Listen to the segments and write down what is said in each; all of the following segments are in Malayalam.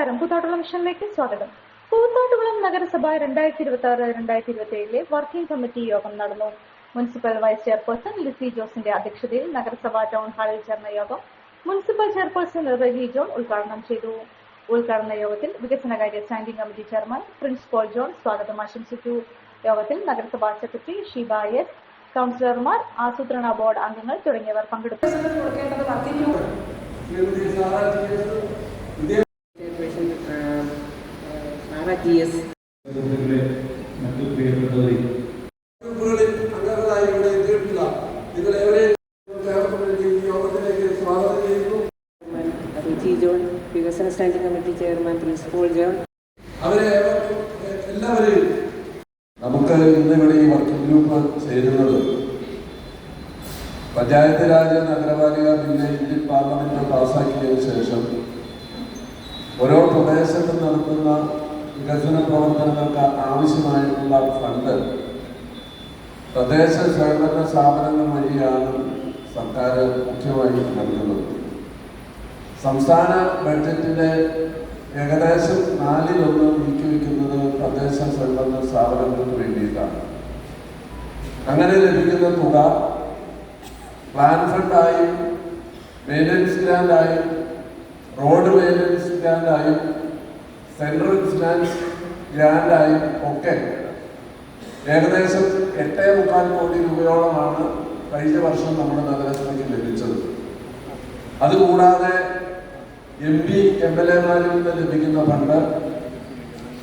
നമസ്കാരം. കൂത്താട്ടുകുളം മിഷനിലേക്ക് സ്വാഗതം. കൂത്താട്ടുകുളം നഗരസഭ രണ്ടായിരത്തി ഇരുപത്തി ആറ് രണ്ടായിരത്തി ഇരുപത്തി ഏഴിലെ വർക്കിംഗ് കമ്മിറ്റി യോഗം നടന്നു. മുനിസിപ്പൽ വൈസ് ചെയർപേഴ്സൺ ലിസി ജോസിന്റെ അധ്യക്ഷതയിൽ നഗരസഭ ടൗൺ ഹാളിൽ ചേർന്ന യോഗം മുനിസിപ്പൽ ചെയർപേഴ്സൺ റെജി ജോൺ ഉദ്ഘാടനം ചെയ്തു. ഉദ്ഘാടന യോഗത്തിൽ വികസനകാര്യ standing committee chairman Prince Paul John സ്വാഗതം ആശംസിച്ചു. യോഗത്തിൽ നഗരസഭാ സെക്രട്ടറി ഷീബ എസ് കൗൺസിലർമാർ ആസൂത്രണ ബോർഡ് അംഗങ്ങൾ തുടങ്ങിയവർ പങ്കെടുത്തു. സ്വാഗതം ചെയ്യുന്നു റിജി ജോൺ വികസന standing committee chairman principal John. അവരെ എല്ലാവരെയും നമുക്ക് ഇന്നിവിടെ ഈ വർക്കിംഗ് ഗ്രൂപ്പ് ചേരുന്നത് panchayat raj nagarpalika bill Indian parliament പാസാക്കിയതിനു ശേഷം ഓരോ പ്രദേശത്തും നടത്തുന്ന വികസന പ്രവർത്തനങ്ങൾക്ക് ആവശ്യമായിട്ടുള്ള ഫണ്ട്. തദ്ദേശ സ്വയംഭരണ സ്ഥാപനങ്ങൾ വഴിയാണ് സർക്കാർ മുഖ്യമായി നൽകുന്നത്. സംസ്ഥാന ബഡ്ജറ്റിന്റെ ഏകദേശം നാലിലൊന്ന് നീക്കി വയ്ക്കുന്നത് തദ്ദേശ സ്വയംഭരണ സ്ഥാപനങ്ങൾക്ക് വേണ്ടിയിട്ടാണ്. അങ്ങനെ ലഭിക്കുന്ന തുക പ്ലാൻ ഫണ്ടായും മെയിന്റനൻസ് ഗ്രാൻഡായും റോഡ് മെയിന്റനൻസ് ഗ്രാൻഡായും സെൻട്രൽ ഫിനാൻസ് ഗ്രാൻഡായും ഒക്കെ ഏകദേശം എട്ടേ മുക്കാൽ കോടി രൂപയോളമാണ് കഴിഞ്ഞ വർഷം നമ്മുടെ നഗരസഭയ്ക്ക് ലഭിച്ചത്. അതുകൂടാതെ എം പി എം എൽ എമാരിൽ നിന്ന് ലഭിക്കുന്ന ഫണ്ട്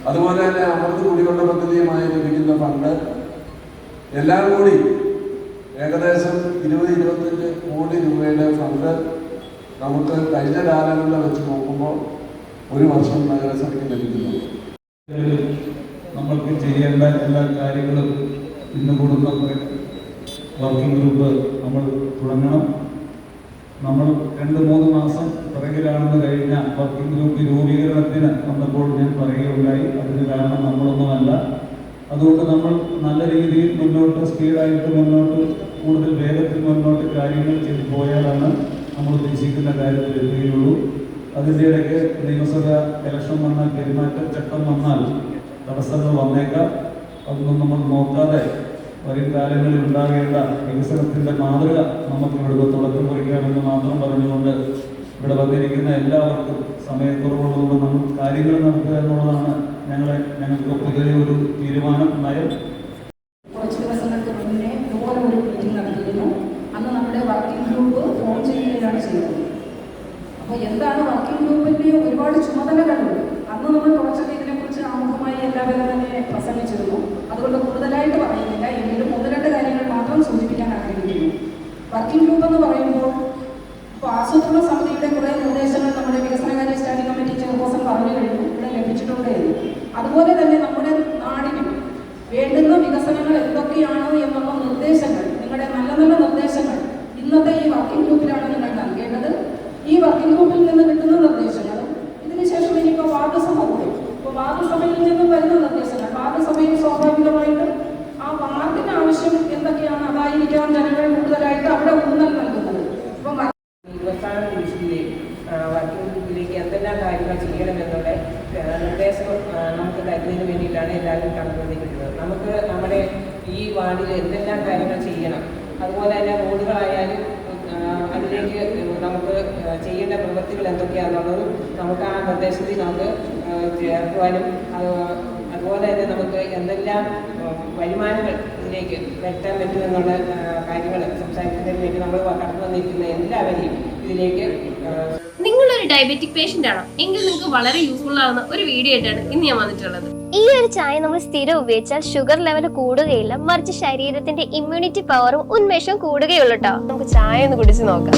അതുപോലെ തന്നെ അമൃത് കുടിവെള്ള പദ്ധതിയുമായി ലഭിക്കുന്ന ഫണ്ട് എല്ലാം കൂടി ഏകദേശം ഇരുപത് ഇരുപത്തഞ്ച് കോടി രൂപയുടെ ഫണ്ട് നമുക്ക് കഴിഞ്ഞ കാലങ്ങളിൽ വെച്ച് നോക്കുമ്പോൾ ഒരു വർഷം നഗരസഭയ്ക്ക് ലഭിക്കുന്നു. നമ്മൾക്ക് ചെയ്യേണ്ട എല്ലാ കാര്യങ്ങളും ഇന്ന് കൂടുന്ന വർക്കിംഗ് ഗ്രൂപ്പ് നമ്മൾ തുടങ്ങണം. നമ്മൾ രണ്ട് മൂന്ന് മാസം പിറകിലാണെന്ന് കഴിഞ്ഞ വർക്കിംഗ് ഗ്രൂപ്പ് രൂപീകരണത്തിന് വന്നപ്പോൾ ഞാൻ പറയുകയുണ്ടായി. അതിന് കാരണം നമ്മളൊന്നുമല്ല. അതുകൊണ്ട് നമ്മൾ നല്ല രീതിയിൽ മുന്നോട്ട് സ്പീഡായിട്ട് മുന്നോട്ട് കൂടുതൽ വേഗത്തിൽ മുന്നോട്ട് കാര്യങ്ങൾ ചെയ്തു പോയാലാണ് നമ്മൾ ഉദ്ദേശിക്കുന്ന കാര്യത്തിൽ എത്തുകയുള്ളൂ. അതിന്റെ ഇടയ്ക്ക് നിയമസഭ ഇലക്ഷൻ വന്നാൽ പെരുമാറ്റ ചട്ടം വന്നാൽ തടസ്സങ്ങൾ വന്നേക്കാം. അതൊന്നും നമ്മൾ നോക്കാതെ വരും കാലങ്ങളിൽ ഉണ്ടാകേണ്ട വികസനത്തിന്റെ മാതൃക നമുക്ക് ഇവിടെ തുടക്കം കുറിക്കാമെന്ന് മാത്രം പറഞ്ഞുകൊണ്ട് ഇവിടെ വന്നിരിക്കുന്ന എല്ലാവർക്കും സമയക്കുറവുള്ളതുകൊണ്ട് നമ്മൾ കാര്യങ്ങൾ നടത്തുക എന്നുള്ളതാണ് ഞങ്ങളെ ഞങ്ങൾക്ക് പുതിയ ഒരു തീരുമാനം നയം. കുറച്ച് മീറ്റിംഗ് അന്ന് നമ്മുടെ വർക്കിംഗ് ഗ്രൂപ്പ് അപ്പോൾ എന്താണ് വർക്കിംഗ് ഗ്രൂപ്പിന്റെ ഒരുപാട് ചുമതലകളുണ്ട് അന്ന് നമ്മൾ കുറച്ചൊക്കെ ഇതിനെക്കുറിച്ച് ആമുഖമായി എല്ലാവരും തന്നെ പ്രസംഗിച്ചിരുന്നു. അതുകൊണ്ട് കൂടുതലായിട്ട് പറയുന്നില്ല. എങ്കിലും ഒന്ന് രണ്ട് കാര്യങ്ങൾ മാത്രം സൂചിപ്പിക്കാൻ ആഗ്രഹിക്കുന്നു. വർക്കിംഗ് ഗ്രൂപ്പ് എന്ന് പറയുമ്പോൾ ഇപ്പോൾ ആസൂത്രണ സമിതിയുടെ കുറേ നിർദ്ദേശങ്ങൾ നമ്മുടെ വികസനകാര്യ സ്റ്റാൻഡിംഗ് കമ്മിറ്റി ചെയർപേഴ്സൺ പറഞ്ഞു കഴിഞ്ഞു. ഇവിടെ ലഭിച്ചിട്ടുണ്ട് എന്ന്. അതുപോലെ തന്നെ നമ്മുടെ നാടിനും വേണ്ടുന്ന വികസനങ്ങൾ എന്തൊക്കെയാണ് എന്നുള്ള നിർദ്ദേശങ്ങൾ നിങ്ങളുടെ നല്ല നല്ല നിർദ്ദേശങ്ങൾ ഇന്നത്തെ ഈ വർക്കിംഗ് ഗ്രൂപ്പിലാണ് നിങ്ങൾ നൽകേണ്ടത് ഈ വർക്കിംഗ് ഗ്രൂപ്പിൽ നിന്ന് കിട്ടുന്ന നിർദ്ദേശങ്ങളും ഇതിനുശേഷം ഇനിയിപ്പോൾ വാർഡ് സഭ കൂടി ഇപ്പോൾ വാർഡ് സഭയിൽ നിന്നും വരുന്ന നിർദ്ദേശങ്ങൾ. വാർഡ് സഭയിൽ സ്വാഭാവികമായിട്ടും ആ വാർഡിന് ആവശ്യം എന്തൊക്കെയാണ്? അതായിരിക്കാം ജനങ്ങൾ കൂടുതലായിട്ട് അവിടെ ഊന്നൽ നൽകുന്നത്. എന്തെല്ലാം കാര്യങ്ങൾ നമുക്ക് നമുക്ക് നമ്മുടെ ഈ എന്തെല്ലാം കാര്യങ്ങൾ ചെയ്യണം? അതുപോലെ തന്നെ റോഡുകളായാലും അതിലേക്ക് നമുക്ക് ചെയ്യേണ്ട പ്രവൃത്തികൾ എന്തൊക്കെയാണെന്നുള്ളതും നമുക്ക് ആ നിർദ്ദേശത്തിൽ നമുക്ക് ചേർക്കുവാനും അതുപോലെ തന്നെ നമുക്ക് എന്തെല്ലാം വരുമാനങ്ങൾ ഇതിലേക്ക് വരുത്താൻ പറ്റുമെന്നുള്ള കാര്യങ്ങൾ സംസാരിക്കുന്നതിന് വേണ്ടി നമ്മൾ കടന്നു വന്നിരിക്കുന്ന എല്ലാവരെയും ഇതിലേക്ക് നിങ്ങളൊരു ഡയബറ്റിക് പേഷ്യന്റ് ആണോ? എങ്കിൽ നിങ്ങൾക്ക് വളരെ യൂസ്ഫുൾ ആവുന്ന ഒരു വീഡിയോ ആയിട്ടാണ് ഇന്ന് ഞാൻ വന്നിട്ടുള്ളത്. ഈ ഒരു ചായ നമ്മൾ സ്ഥിരം ഉപയോഗിച്ചാൽ ഷുഗർ ലെവൽ കൂടുകയില്ല മറിച്ച് ശരീരത്തിന്റെ ഇമ്മ്യൂണിറ്റി പവറും ഉന്മേഷവും കൂടുകയുള്ളൂ കേട്ടോ നമുക്ക് ചായ ഒന്ന് കുടിച്ച് നോക്കാം.